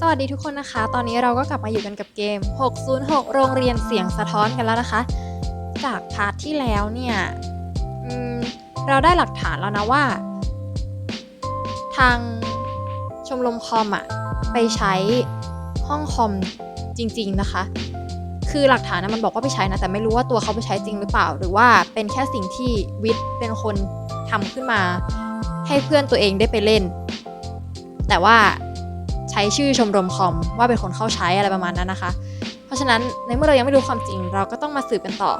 สวัสดีทุกคนนะคะ ตอนนี้เราก็กลับมาอยู่กันกับเกม 606 โรงเรียนเสียงสะท้อนกันแล้วนะคะ จากพาร์ทที่แล้วเนี่ยเราได้หลักฐานแล้วนะว่า ทางชมรมคอมอะไปใช้ห้องคอมจริง ๆนะคะ คือหลักฐานนะมันบอกว่าไปใช้นะ แต่ไม่รู้ว่าตัวเขาไปใช้จริงหรือเปล่า หรือว่าเป็นแค่สิ่งที่วิทย์เป็นคนทำขึ้นมา ให้เพื่อนตัวเองได้ไปเล่น แต่ว่า ช้ชื่อชมรมคอมว่าเป็นคนเข้าใช้อะไรประมาณนั้นนะคะ เพราะฉะนั้นในเมื่อเรายังไม่รู้ความจริง เราก็ต้องมาสืบกันต่อ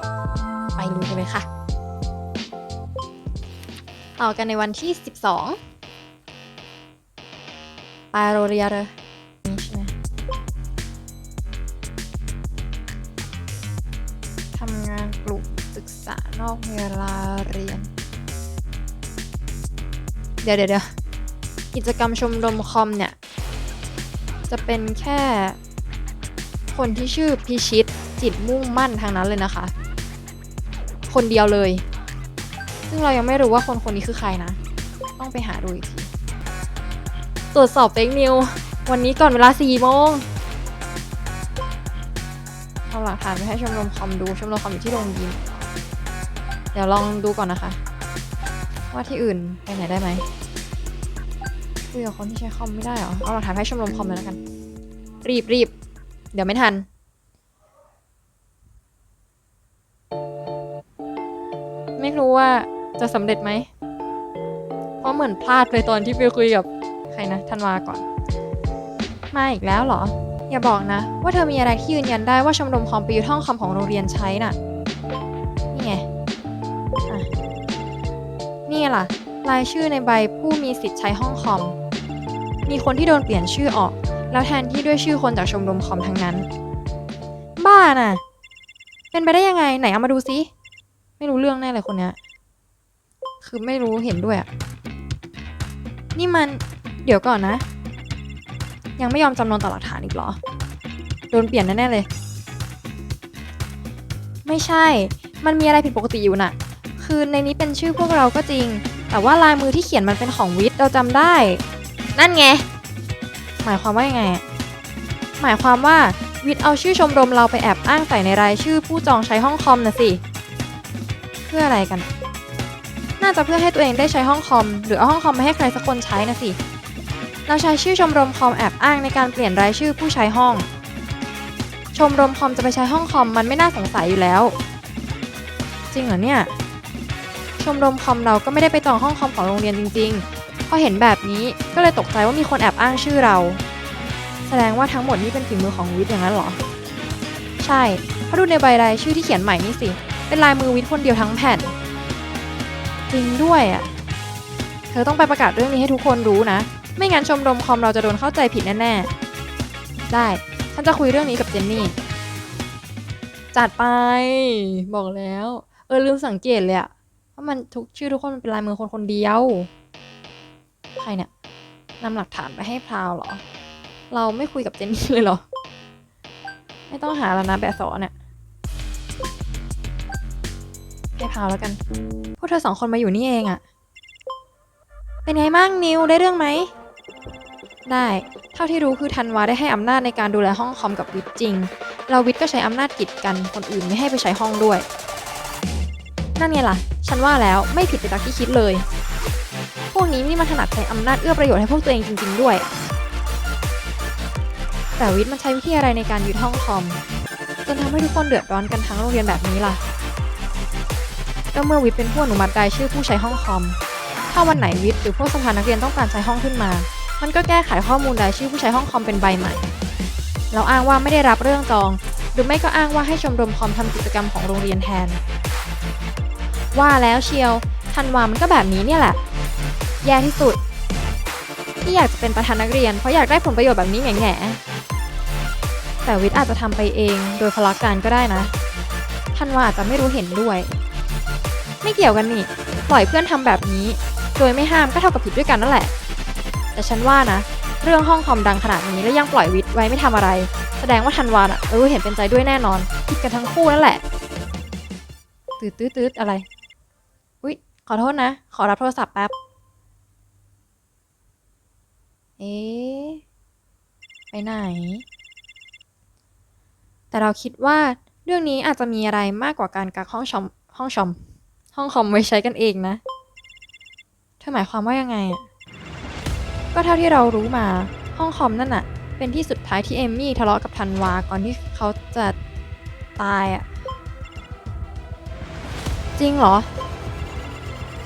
ไปรู้กันเลยค่ะ ต่อกันในวันที่ 12ปาโรเรียเลยนี่ใช่ไหมทำงานกลุ่มศึกษานอกเวลาเรียน เดี๋ยวเดี๋ยวกิจกรรมชมรมคอมเนี่ย จะเป็นแค่คนที่ชื่อพิชิตจิตมุ่งมั่นทางนั้นเลยนะคะ คนเดียวเลย ซึ่งเรายังไม่รู้ว่าคนคนนี้คือใครนะ ต้องไปหาดูอีกทีตรวจสอบเฟกนิว วันนี้ก่อนเวลา4โมงเอาหลักฐานไปให้ชมรมคอมดูชมรมคอมอยู่ที่โรงยิมเดี๋ยวลองดูก่อนนะคะ ว่าที่อื่นไปไหนได้ไหม คุยกับคนที่ใช้คอมไม่ได้เหรอ เอาหลักฐานให้ชมรมคอมเลยแล้วกัน รีบรีบ เดี๋ยวไม่ทัน ไม่รู้ว่าจะสำเร็จไหม เพราะเหมือนพลาดไปตอนที่ไปคุยกับใครนะธันวาก่อน มาอีกแล้วเหรอ อย่าบอกนะ ว่าเธอมีอะไรที่ยืนยันได้ว่าชมรมคอมไปอยึดห้องคอมของโรงเรียนใช้น่ะ นี่ไงนี่ล่ะ รายชื่อในใบผู้มีสิทธิ์ใช้ห้องคอม มีคนที่โดนเปลี่ยนชื่อออก แล้วแทนที่ด้วยชื่อคนจากชมรมคอมทั้งนั้น บ้าน่ะ เป็นไปได้ยังไงไหนเอามาดูซิ ไม่รู้เรื่องแน่เลยคนเนี้ย คือไม่รู้เห็นด้วยอะนี่มัน เดี๋ยวก่อนนะ ยังไม่ยอมจำนนต่อหลักฐานอีกเหรอ โดนเปลี่ยนแน่ๆเลย ไม่ใช่ มันมีอะไรผิดปกติอยู่น่ะ คือในนี้เป็นชื่อพวกเราก็จริง แต่ว่าลายมือที่เขียนมันเป็นของวิทย์เราจำได้ นั่นไง หมายความว่ายังไง หมายความว่าวิทย์เอาชื่อชมรมเราไปแอบอ้างใส่ในรายชื่อผู้จองใช้ห้องคอมนะสิ เพื่ออะไรกัน น่าจะเพื่อให้ตัวเองได้ใช้ห้องคอม หรือเอาห้องคอมมาให้ใครสักคนใช้นะสิ เราใช้ชื่อชมรมคอมแอบอ้างในการเปลี่ยนรายชื่อผู้ใช้ห้อง ชมรมคอมจะไปใช้ห้องคอมมันไม่น่าสงสัยอยู่แล้ว จริงเหรอเนี่ย ชมรมคอมเราก็ไม่ได้ไปจองห้องคอมของโรงเรียนจริง ๆ พอเห็นแบบนี้ก็เลยตกใจว่ามีคนแอบอ้างชื่อเรา แสดงว่าทั้งหมดนี้เป็นฝีมือของวิทย์อย่างนั้นเหรอ ใช่เพราะดูในใบรายชื่อที่เขียนใหม่นี่สิ เป็นลายมือวิทย์คนเดียวทั้งแผ่น จริงด้วยอะ เธอต้องไปประกาศเรื่องนี้ให้ทุกคนรู้นะ ไม่งั้นชมรมคอมเราจะโดนเข้าใจผิดแน่ๆ ได้ ฉันจะคุยเรื่องนี้กับเจนนี่ จัดไป บอกแล้ว เออลืมสังเกตเลยอะว่ามันทุกชื่อทุกคนมันเป็นลายมือคนคนเดียว ใครเนี่ยนำหลักฐานไปให้พราวเหรอ เราไม่คุยกับเจนนี่เลยเหรอ ไม่ต้องหาแล้วนะแบบสอเนี่ยให้พราวแล้วกัน พวกเธอสองคนมาอยู่นี่เองอะเป็นไงบ้างนิวได้เรื่องไหม ได้ เท่าที่รู้คือธันวาได้ให้อำนาจในการดูแลห้องคอมกับวิทย์จริง เราวิทย์ก็ใช้อำนาจกีดกัน คนอื่นไม่ให้ไปใช้ห้องด้วย นั่นไงล่ะ ฉันว่าแล้วไม่ผิดไปจากที่คิดเลย พวกนี้นี่มันถนัดใช้อำนาจเอื้อประโยชน์ให้พวกตัวเองจริง ๆ ด้วย แต่วิทย์มันใช้วิธีอะไรในการยึดห้องคอมจนทำให้ทุกคนเดือดร้อนกันทั้งโรงเรียนแบบนี้ล่ะก็เมื่อวิทย์เป็นผู้อนุมัติรายชื่อผู้ใช้ห้องคอม ถ้าวันไหนวิทย์หรือพวกสภานักเรียนต้องการใช้ห้องขึ้นมา มันก็แก้ไขข้อมูลรายชื่อผู้ใช้ห้องคอมเป็นใบใหม่แล้วอ้างว่าไม่ได้รับเรื่องจอง หรือไม่ก็อ้างว่าให้ชมรมคอมทำกิจกรรมของโรงเรียนแทน ว่าแล้วเชียวธันวามันก็แบบนี้เนี่ยแหละ แย่ที่สุดที่อยากจะเป็นประธานนักเรียนเพราะอยากได้ผลประโยชน์แบบนี้แง่ๆแต่วิทย์อาจจะทำไปเองโดยพละการก็ได้นะธันวาอาจจะไม่รู้เห็นด้วย ไม่เกี่ยวกันนี่ปล่อยเพื่อนทำแบบนี้ โดยไม่ห้ามก็เท่ากับผิดด้วยกันนั่นแหละ แต่ฉันว่านะ เรื่องห้องคอมดังขนาดนี้แล้วยังปล่อยวิทย์ไว้ไม่ทำอะไร แสดงว่าธันวาน่ะเออเห็นเป็นใจด้วยแน่นอนผิดกันทั้งคู่นั่นแหละตืดตืดตืดอะไร อุ๊ย ขอโทษนะ ขอรับโทรศัพท์แป๊บ เอ๊ะ ไปไหน แต่เราคิดว่าเรื่องนี้อาจจะมีอะไรมากกว่าการกักห้องชอมห้องชอม ห้องคอมไว้ใช้กันเองนะ เธอหมายความว่ายังไงอะก็เท่าที่เรารู้มาห้องคอมนั่นอะเป็นที่สุดท้ายที่เอมมี่ทะเลาะกับธันวาก่อนที่เขาจะตายอะจริงเหรอ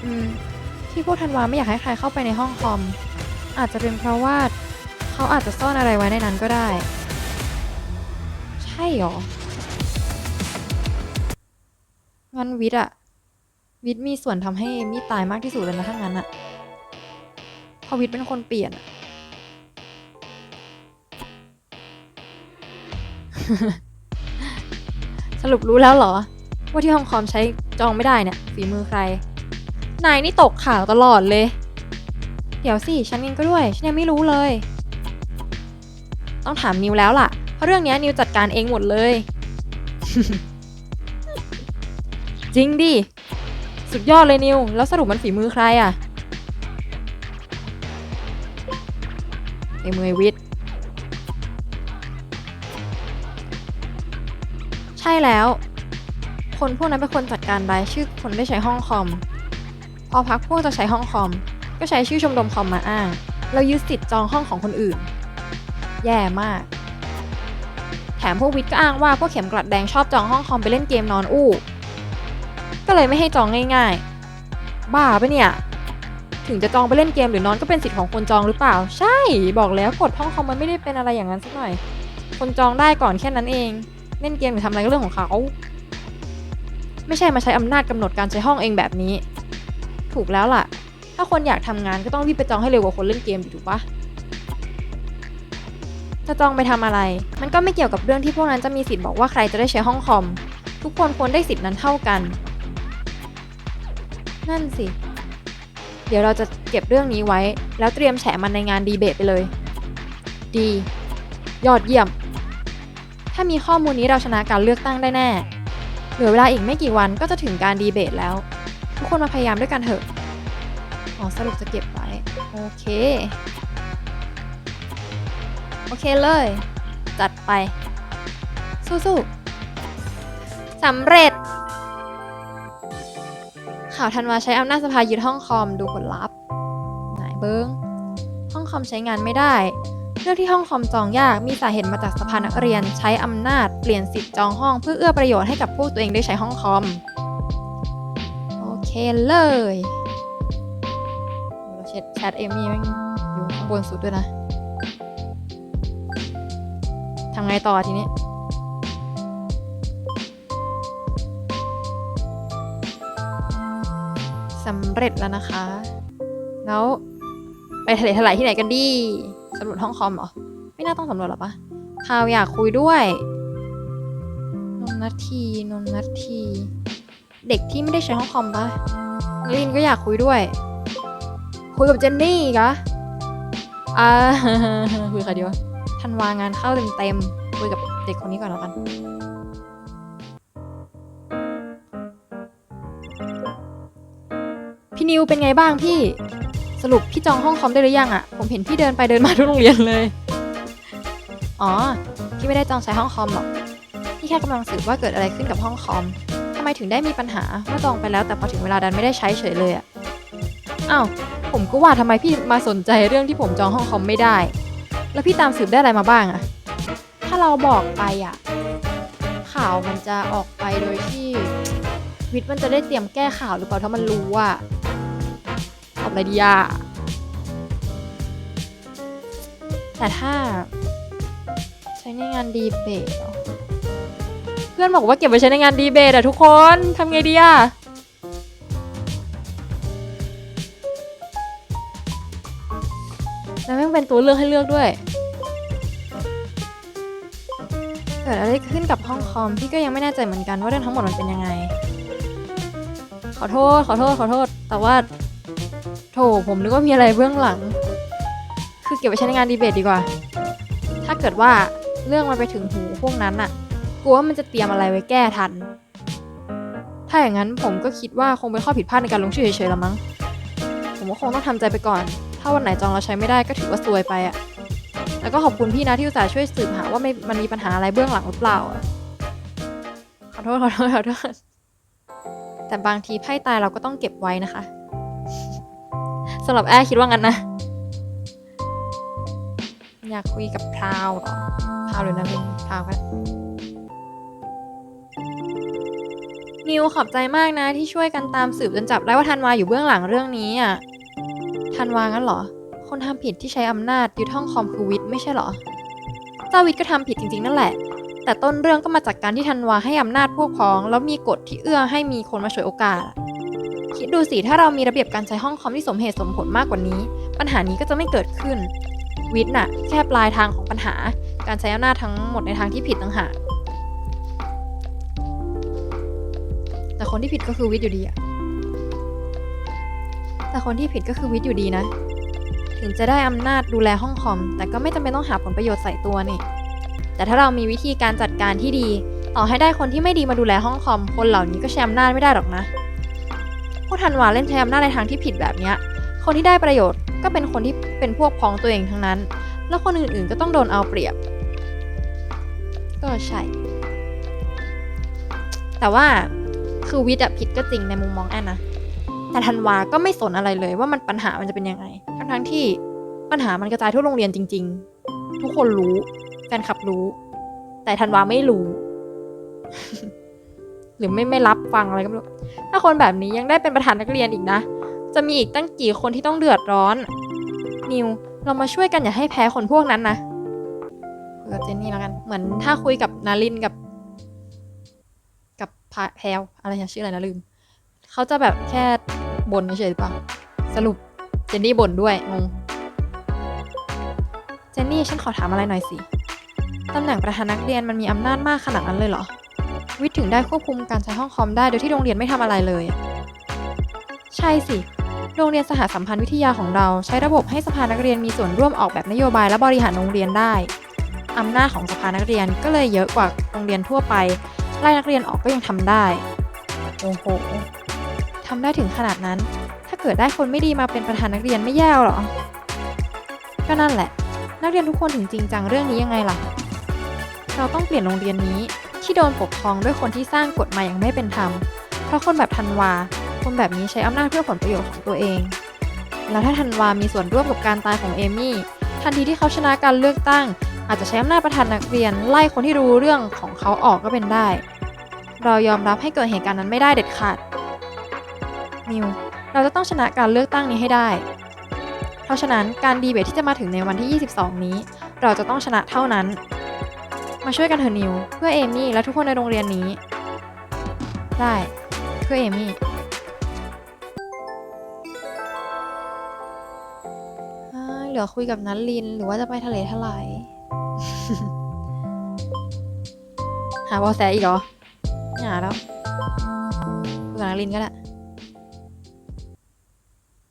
อืม ที่พวกธันวาไม่อยากให้ใครเข้าไปในห้องคอม อาจจะเป็นเพราะว่าเขาอาจจะซ่อนอะไรไว้ในนั้นก็ได้ ใช่หรอ งั้นวิทย์อะวิทย์มีส่วนทำให้เอมี่ตายมากที่สุดเลยนะถ้างั้นอะเพราะวิทย์เป็นคนเปลี่ยนอะสรุปรู้แล้วเหรอ ว่าที่ห้องคอมใช้จองไม่ได้เนี่ยฝีมือใคร นายนี่ตกข่าวตลอดเลย เดี๋ยวสิฉันเองก็ด้วย ฉันยังไม่รู้เลย ต้องถามนิวแล้วล่ะ เพราะเรื่องนี้นิวจัดการเองหมดเลย จริงดิ สุดยอดเลยนิว แล้วสรุปมันฝีมือใครอะ่ะเอมือวิทย์ใช่แล้ว คนพวกนั้นเป็นคนจัดการรายชื่อคนได้ใช้ห้องคอม พอพักพวกจะใช้ห้องคอม ก็ใช้ชื่อชมรมคอมมาอ้างแล้วยึดสิทธิ์จองห้องของคนอื่น แย่มาก แถมพวกวิทย์ก็อ้างว่าพวกเข็มกลัดแดงชอบจองห้องคอมไปเล่นเกมนอนอู้ ก็เลยไม่ให้จองง่ายๆ บ้าปะเนี่ย ถึงจะจองไปเล่นเกมหรือนอนก็เป็นสิทธิ์ของคนจองหรือเปล่า ใช่ บอกแล้วกฎห้องคอมมันไม่ได้เป็นอะไรอย่างนั้นสักหน่อย คนจองได้ก่อนแค่นั้นเอง เล่นเกมหรือทำอะไรก็เรื่องของเขา ไม่ใช่มาใช้อำนาจกำหนดการใช้ห้องเองแบบนี้ ถูกแล้วล่ะ ถ้าคนอยากทำงานก็ต้องรีบไปจองให้เร็วกว่าคนเล่นเกมถูกปะจะจองไปทำอะไร มันก็ไม่เกี่ยวกับเรื่องที่พวกนั้นจะมีสิทธิ์บอกว่าใครจะได้ใช้ห้องคอม ทุกคนควรได้สิทธิ์นั้นเท่ากัน นั่นสิ เดี๋ยวเราจะเก็บเรื่องนี้ไว้ แล้วเตรียมแฉมันในงานดีเบตไปเลย ดี ยอดเยี่ยม ถ้ามีข้อมูลนี้เราชนะการเลือกตั้งได้แน่ เหลือเวลาอีกไม่กี่วันก็จะถึงการดีเบตแล้ว ทุกคนมาพยายามด้วยกันเถอะ อ๋อสรุปจะเก็บไว้ โอเค โอเคเลย จัดไป สู้ๆสำเร็จ ข่าวทันวาใช้อำนาจสภายึดห้องคอมดูผลลัพธ์ไหนเบิงห้องคอมใช้งานไม่ได้ เรื่องที่ห้องคอมจองยากมีสาเหตุมาจากสภานักเรียนใช้อำนาจเปลี่ยนสิทธิ์จองห้องเพื่อเอื้อประโยชน์ให้กับพวกตัวเองได้ใช้ห้องคอม โอเคเลย เช็ดแชทเอมี่แม่งอยู่ข้างบนสุดด้วยนะทำไงต่อทีนี้ สำเร็จแล้วนะคะ แล้วไปทะเลถลายที่ไหนกันดีสำรวจห้องคอมเหรอ ไม่น่าต้องสำรวจหรอปะพาวอยากคุยด้วยนนนัททีนนนัทที เด็กที่ไม่ได้ใช้ห้องคอมปะลินก็อยากคุยด้วย คุยกับเจนนี่กะอ่าคุยใครดีวะทันวางานเข้าเต็มๆคุยกับเด็กคนนี้ก่อนแล้วกันพี่นิวเป็นไงบ้างพี่สรุปพี่จองห้องคอมได้หรือยังอะผมเห็นพี่เดินไปเดินมาทุกโรงเรียนเลย อ๋อ พี่ไม่ได้จองใช้ห้องคอมหรอก พี่แค่กำลังสืบว่าเกิดอะไรขึ้นกับห้องคอมทำไมถึงได้มีปัญหาว่าจองไปแล้วแต่พอถึงเวลาดันไม่ได้ใช้เฉยเลยอะอ้าว ผมก็ว่าทำไมพี่มาสนใจเรื่องที่ผมจองห้องคอมไม่ได้ แล้วพี่ตามสืบได้อะไรมาบ้างอะถ้าเราบอกไปอะข่าวมันจะออกไปโดยที่ วิทย์มันจะได้เตรียมแก้ข่าวหรือเปล่าถ้ามันรู้อะตอบอะไรดีอะแต่ถ้า ใช้ในงานดีเบตเพื่อนบอกว่าเก็บไว้ใช้ในงานดีเบตอะทุกคนทำไงดีอะ แล้วแม่งเป็นตัวเลือกให้เลือกด้วย เกิดอะไรขึ้นกับห้องคอม พี่ก็ยังไม่แน่ใจเหมือนกันว่าเรื่องทั้งหมดมันเป็นยังไง ขอโทษ ขอโทษ ขอโทษ แต่ว่า โถผมนึกว่ามีอะไรเบื้องหลัง คือเก็บไว้ใช้ในงานดีเบตดีกว่า ถ้าเกิดว่าเรื่องมันไปถึงหูพวกนั้นอะกลัวว่ามันจะเตรียมอะไรไว้แก้ทัน ถ้าอย่างนั้นผมก็คิดว่าคงเป็นข้อผิดพลาดในการลงชื่อเฉยๆละมั้ง ผมก็คงต้องทำใจไปก่อน ถ้าวันไหนจองเราใช้ไม่ได้ก็ถือว่าซวยไปอะแล้วก็ขอบคุณพี่นะที่อุตส่าห์ช่วยสืบหาว่าไม่มันมีปัญหาอะไรเบื้องหลังหรือเปล่าอะขอโทษขอโทษขอโทษแต่บางทีไพ่ตายเราก็ต้องเก็บไว้นะคะสำหรับแอร์คิดว่างั้นนะ อยากคุยกับพราวหรอพราวหรือนารินพราวกันนิวขอบใจมากนะที่ช่วยกันตามสืบจนจับได้ว่าธันวาอยู่เบื้องหลังเรื่องนี้อะ ธันวางั้นเหรอ คนทำผิดที่ใช้อำนาจยึดห้องคอมคือวิทย์ไม่ใช่เหรอ เจ้าวิทย์ก็ทำผิดจริงๆนั่นแหละ แต่ต้นเรื่องก็มาจากการที่ธันวาให้อำนาจพวกพ้อง แล้วมีกฎที่เอื้อให้มีคนมาฉวยโอกาส คิดดูสิถ้าเรามีระเบียบการใช้ห้องคอมที่สมเหตุสมผลมากกว่านี้ ปัญหานี้ก็จะไม่เกิดขึ้น วิทย์น่ะ แค่ปลายทางของปัญหา การใช้อำนาจทั้งหมดในทางที่ผิดต่างหากแต่คนที่ผิดก็คือวิทย์อยู่ดีอะ แต่คนที่ผิดก็คือวิทย์อยู่ดีนะ ถึงจะได้อำนาจดูแลห้องคอม แต่ก็ไม่จำเป็นต้องหาผลประโยชน์ใส่ตัวนี่ แต่ถ้าเรามีวิธีการจัดการที่ดี ต่อให้ได้คนที่ไม่ดีมาดูแลห้องคอม คนเหล่านี้ก็ใช้อำนาจไม่ได้หรอกนะ พวกธันวาเล่นใช้อำนาจในทางที่ผิดแบบนี้คนที่ได้ประโยชน์ก็เป็นคนที่เป็นพวกพ้องตัวเองทั้งนั้น แล้วคนอื่นๆก็ต้องโดนเอาเปรียบ ก็ใช่ แต่ว่าคือวิทย์ผิดก็จริงในมุมมองแอนนะ แต่ธันวาก็ไม่สนอะไรเลยว่ามันปัญหามันจะเป็นยังไง ทั้งๆที่ปัญหามันกระจายทั่วโรงเรียนจริง ๆ ทุกคนรู้ แฟนคลับรู้ แต่ธันวาไม่รู้ หรือไม่ไม่รับฟังอะไรก็ไม่รู้ ถ้าคนแบบนี้ยังได้เป็นประธานนักเรียนอีกนะ จะมีอีกตั้งกี่คนที่ต้องเดือดร้อน นิว เรามาช่วยกันอย่าให้แพ้คนพวกนั้นนะคุยกับเจนนี่แล้วกัน เหมือนถ้าคุยกับนารินกับ กับแพลวอะไรนะชื่ออะไรนะลืม เขาจะแบบแค่บ่นเฉยๆหรือเปล่า สรุปเจนนี่บ่นด้วยงงเจนนี่ฉันขอถามอะไรหน่อยสิ ตำแหน่งประธานนักเรียนมันมีอำนาจมากขนาดนั้นเลยเหรอ วิทย์ถึงได้ควบคุมการใช้ห้องคอมได้โดยที่โรงเรียนไม่ทำอะไรเลย ใช่สิ โรงเรียนสหสัมพันธ์วิทยาของเราใช้ระบบให้สภานักเรียนมีส่วนร่วมออกแบบนโยบายและบริหารโรงเรียนได้ อำนาจของสภานักเรียนก็เลยเยอะกว่าโรงเรียนทั่วไป ไล่นักเรียนออกก็ยังทำได้ โอ้โหทำได้ถึงขนาดนั้น ถ้าเกิดได้คนไม่ดีมาเป็นประธานนักเรียนไม่แย่หรอ ก็นั่นแหละ นักเรียนทุกคนถึงจริงจังเรื่องนี้ยังไงล่ะ เราต้องเปลี่ยนโรงเรียนนี้ที่โดนปกครองด้วยคนที่สร้างกฎมาอย่างไม่เป็นธรรม เพราะคนแบบธันวา คนแบบนี้ใช้อำนาจเพื่อผลประโยชน์ของตัวเอง แล้วถ้าธันวามีส่วนร่วมกับการตายของเอมี่ ทันทีที่เขาชนะการเลือกตั้ง อาจจะใช้อำนาจประธานนักเรียนไล่คนที่รู้เรื่องของเขาออกก็เป็นได้ เรายอมรับให้เกิดเหตุการณ์นั้นไม่ได้เด็ดขาดนิวเราจะต้องชนะการเลือกตั้งนี้ให้ได้ เพราะฉะนั้นการดีเบตที่จะมาถึงในวันที่ 22 นี้ เราจะต้องชนะเท่านั้น มาช่วยกันเถอะนิว เพื่อเอมี่และทุกคนในโรงเรียนนี้ ได้เพื่อเอมี่เหลือคุยกับนัทลิน หรือว่าจะไปทะเลทลาย หาบอแสอีกเหรอ หาแล้วคุยกับนัทลินก็ได้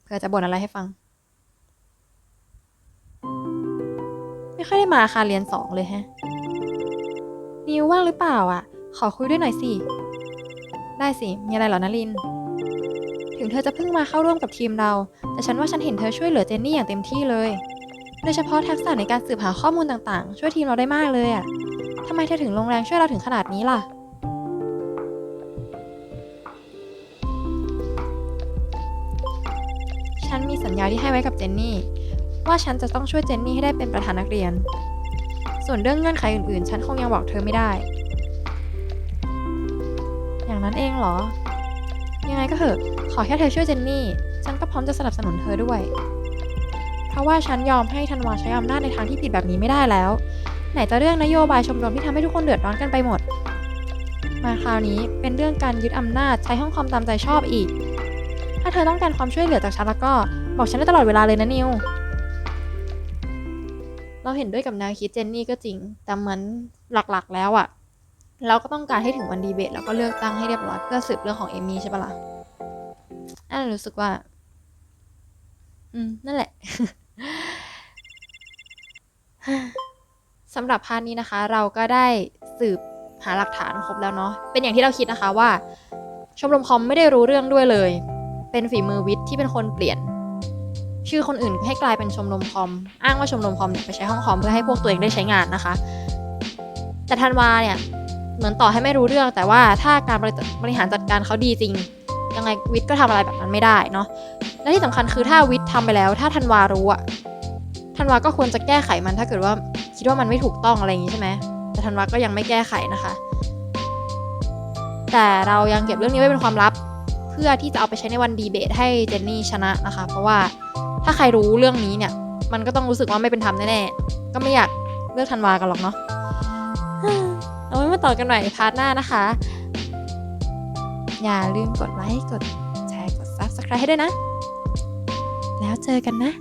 เผื่อจะบ่นอะไรให้ฟัง ไม่ค่อยได้มาคาเรียนสองเลยแฮะ นิวว่างหรือเปล่าอะ ขอคุยด้วยหน่อยสิ ได้สิ มีอะไรเหรอนะลิน ถึงเธอจะเพิ่งมาเข้าร่วมกับทีมเรา แต่ฉันว่าฉันเห็นเธอช่วยเหลือเจนนี่อย่างเต็มที่เลย โดยเฉพาะทักษะในการสืบหาข้อมูลต่างๆ ช่วยทีมเราได้มากเลยอะทำไมเธอถึงลงแรงช่วยเราถึงขนาดนี้ล่ะ ฉันมีสัญญาที่ให้ไว้กับเจนนี่ ว่าฉันจะต้องช่วยเจนนี่ให้ได้เป็นประธานนักเรียน ส่วนเรื่องเงื่อนไขอื่นๆ ฉันคงยังบอกเธอไม่ได้ อย่างนั้นเองเหรอ ยังไงก็เถอะ ขอแค่เธอช่วยเจนนี่ ฉันก็พร้อมจะสนับสนุนเธอด้วย เพราะว่าฉันยอมให้ธันวาใช้อำนาจในทางที่ผิดแบบนี้ไม่ได้แล้ว ไหนจะเรื่องนโยบายชมรมที่ทำให้ทุกคนเดือดร้อนกันไปหมด มาคราวนี้เป็นเรื่องการยึดอำนาจใช้ห้องคอมตามใจชอบอีก เธอต้องการความช่วยเหลือจากฉันแล้วก็บอกฉันได้ตลอดเวลาเลยนะนิว เราเห็นด้วยกับแนวคิดเจนนี่ก็จริง แต่เหมือนหลักๆ แล้วอะเราก็ต้องการให้ถึงวันดีเบต แล้วก็เลือกตั้งให้เรียบร้อยเพื่อสืบเรื่องของเอมี่ใช่ปะล่ะอันรู้สึกว่า อืม นั่นแหละสำหรับพาร์ทนี้นะคะ เราก็ได้สืบหาหลักฐานครบแล้วเนาะเป็นอย่างที่เราคิดนะคะว่า ชมรมคอมไม่ได้รู้เรื่องด้วยเลย เป็นฝีมือวิทย์ที่เป็นคนเปลี่ยน ชื่อคนอื่นให้กลายเป็นชมรมคอม อ้างว่าชมรมคอมเนี่ยไปใช้ห้องคอมเพื่อให้พวกตัวเองได้ใช้งานนะคะ แต่ธันวาเนี่ยเหมือนต่อให้ไม่รู้เรื่อง แต่ว่าถ้าการบริหารจัดการเขาดีจริง ยังไงวิทย์ก็ทำอะไรแบบนั้นไม่ได้เนาะและที่สำคัญคือถ้าวิทย์ทำไปแล้ว ถ้าธันวารู้อะธันวาก็ควรจะแก้ไขมันถ้าเกิดว่าคิดว่ามันไม่ถูกต้องอะไรอย่างนี้ใช่ไหมแต่ธันวาก็ยังไม่แก้ไขนะคะ แต่เรายังเก็บเรื่องนี้ไว้เป็นความลับ พื่อที่จะเอาไปใช้ในวันดีเบตให้เจนนี่ชนะนะคะ เพราะว่าถ้าใครรู้เรื่องนี้เนี่ย มันก็ต้องรู้สึกว่าไม่เป็นธรรมแน่ๆ ก็ไม่อยากเลือกธันวากันหรอกเนาะเอาไว้มาต่อกันหน่อยพาร์ทหน้านะคะ อย่าลืมกดไลค์ กดแชร์ กด Subscribe ให้ด้วยนะ แล้วเจอกันนะ